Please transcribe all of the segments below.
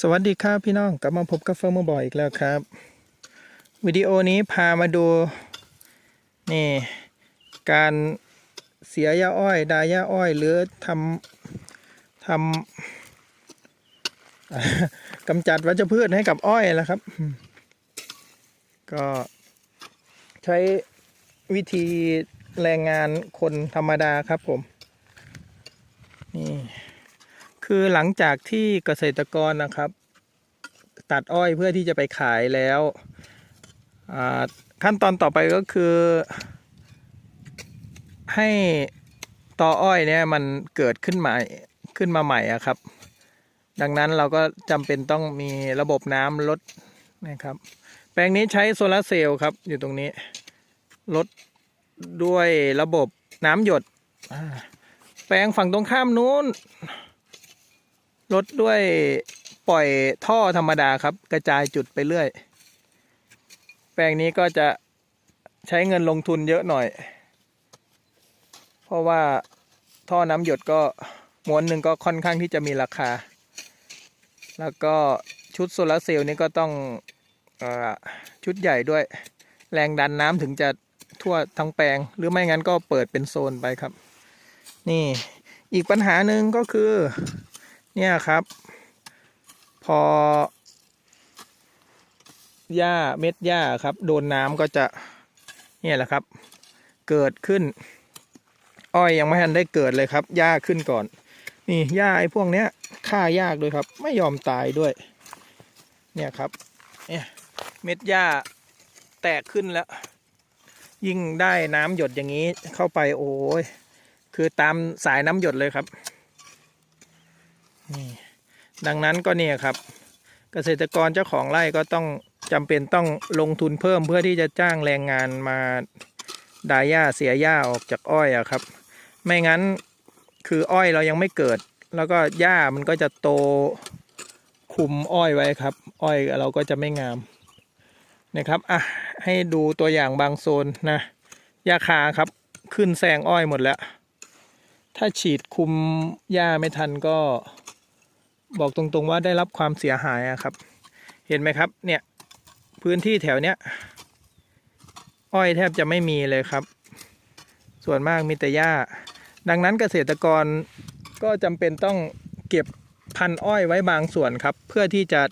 สวัสดีครับพี่น้องกลับมาพบกับเฟิร์มบอยอีกแล้วครับ วิดีโอนี้พามาดูนี่การเสียหญ้าอ้อยดายหญ้าอ้อย หรือทำทำกำจัดวัชพืชให้กับอ้อยแล้วครับ ก็ใช้วิธีแรงงานคนธรรมดาครับผม คือหลังจากที่เกษตรกรนะครับ ตัดอ้อยเพื่อที่จะไปขายแล้วขั้นตอนต่อไปก็คือ ให้ตออ้อยเนี่ยมันเกิดขึ้นใหม่ขึ้นมาใหม่อะครับ ดังนั้นเราก็จำเป็นต้องมีระบบน้ำลดนะครับ แปลงนี้ใช้โซลาร์เซลล์ครับ อยู่ตรงนี้ลดด้วยระบบน้ำหยด แปลงฝั่งตรงข้ามนู้น ลดด้วยปล่อยท่อธรรมดาครับ กระจายจุดไปเรื่อย แปลงนี้ก็จะใช้เงินลงทุนเยอะหน่อย เพราะว่าท่อน้ำหยดก็ม้วนหนึ่งก็ค่อนข้างที่จะมีราคา แล้วก็ชุดโซลาร์เซลล์นี่ก็ต้องอชุดใหญ่ด้วย แรงดันน้ำถึงจะทั่วทั้งแปลง หรือไม่งั้นก็เปิดเป็นโซนไปครับ นี่อีกปัญหาหนึ่งก็คือ เนี่ยครับ พอหญ้าเม็ดหญ้าครับ โดนน้ำก็จะเนี่ยแหละครับ เกิดขึ้น อ้อยยังไม่ทันได้เกิดเลยครับหญ้าขึ้นก่อน นี่หญ้าไอ้พวกเนี้ยฆ่ายากด้วยครับ ไม่ยอมตายด้วย เนี่ยครับ เนี่ยเม็ดหญ้าแตกขึ้นแล้ว ยิ่งได้น้ำหยดอย่างนี้เข้าไปโอ้ยคือตามสายน้ำหยดเลยครับ นี่ดังนั้นก็เนี่ยครับ เกษตรกรเจ้าของไร่ก็ต้องจำเป็นต้องลงทุนเพิ่มเพื่อที่จะจ้างแรงงานมาดายหญ้าเสียหญ้าออกจากอ้อยอะครับ ไม่งั้นคืออ้อยเรายังไม่เกิด แล้วก็หญ้ามันก็จะโตคุมอ้อยไว้ครับ อ้อยเราก็จะไม่งามนะครับอะให้ดูตัวอย่างบางโซนนะหญ้าคาครับขึ้นแซงอ้อยหมดแล้ว ถ้าฉีดคุมหญ้าไม่ทันก็ บอกตรงๆว่าได้รับความเสียหายอะครับ เห็นไหมครับ เนี่ย พื้นที่แถวเนี้ย อ้อยแทบจะไม่มีเลยครับ ส่วนมากมีแต่หญ้า ดังนั้นเกษตรกรก็จำเป็นต้องเก็บพันธุ์อ้อยไว้บางส่วนครับ เพื่อที่จะ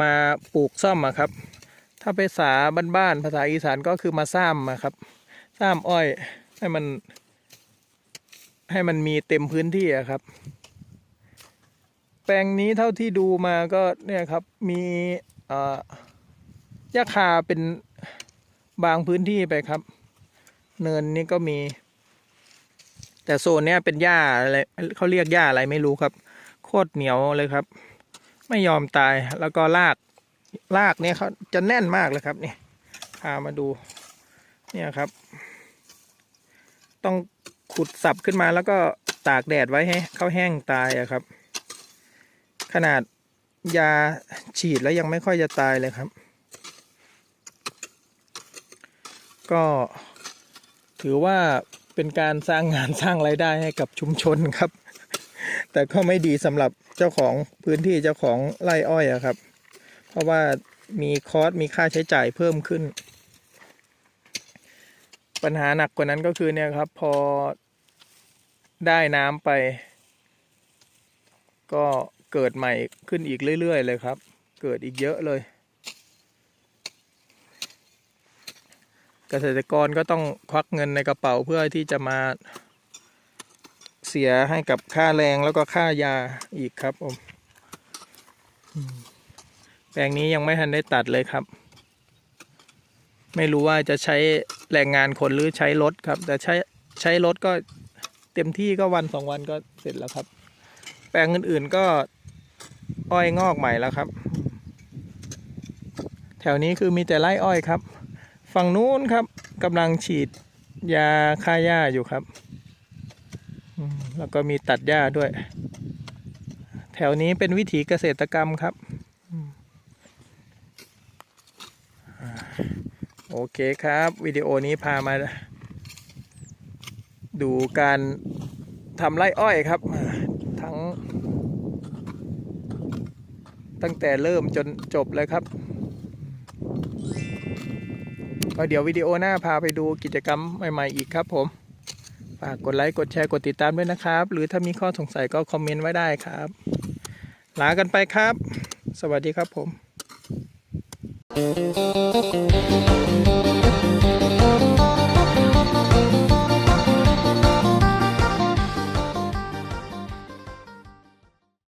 มาปลูกซ่อมอะครับ ถ้าภาษาบ้านๆภาษาอีสานก็คือมาซ้ำอะครับซ้ำอ้อยให้มัน ให้มันมีเต็มพื้นที่อะครับ แปลงนี้เท่าที่ดูมาก็เนี่ยครับมีอ่อหญ้าคาเป็นบางพื้นที่ไปครับ เนินนี้ก็มี แต่โซนเนี้ยเป็นหญ้าอะไรเขาเรียกหญ้าอะไรไม่รู้ครับ โคตรเหนียวเลยครับ ไม่ยอมตายแล้วก็รากรากเนี่ยเขาจะแน่นมากเลยครับนี่พามาดู เนี่ยครับ ต้องขุดสับขึ้นมาแล้วก็ตากแดดไว้ให้เขาแห้งตายอะครับ ขนาดยาฉีดแล้วยังไม่ค่อยจะตายเลยครับ ก็ถือว่าเป็นการสร้างงานสร้างไรายได้ให้กับชุมชนครับ แต่ก็ไม่ดีสำหรับเจ้าของพื้นที่เจ้าของไร่อ้อยอะครับ เพราะว่ามีคอสมีค่าใช้จ่ายเพิ่มขึ้น ปัญหาหนักกว่านั้นก็คือเนี่ยครับ พอได้น้ำไป ก็ เกิดใหม่ขึ้นอีกเรื่อย ๆ เลยครับ เกิดอีกเยอะเลย เกษตรกรก็ต้องควักเงินในกระเป๋าเพื่อที่จะมาเสียให้กับค่าแรงแล้วก็ค่ายาอีกครับผมอืมแปลงนี้ยังไม่ทันได้ตัดเลยครับ ไม่รู้ว่าจะใช้แรงงานคนหรือใช้รถครับ แต่ใช้ใช้รถก็เต็มที่ก็วันสองวันก็เสร็จแล้วครับ แปลงอื่นๆก็ อ้อยงอกใหม่แล้วครับ แถวนี้คือมีแต่ไร่อ้อยครับ ฝั่งนู้นครับกำลังฉีดยาฆ่าหญ้าอยู่ครับ แล้วก็มีตัดหญ้าด้วย แถวนี้เป็นวิถีเกษตรกรรมครับ โอเคครับ วิดีโอนี้พามา ดูการทำไร่อ้อยครับ ทั้ง ตั้งแต่เริ่มจนจบเลยครับก็เดี๋ยววิดีโอหน้าพาไปดูกิจกรรมใหม่ๆอีกครับผมฝากกดไลค์กดแชร์กดติดตามด้วยนะครับ หรือถ้ามีข้อสงสัยก็คอมเมนต์ไว้ได้ครับลากันไปครับ สวัสดีครับผม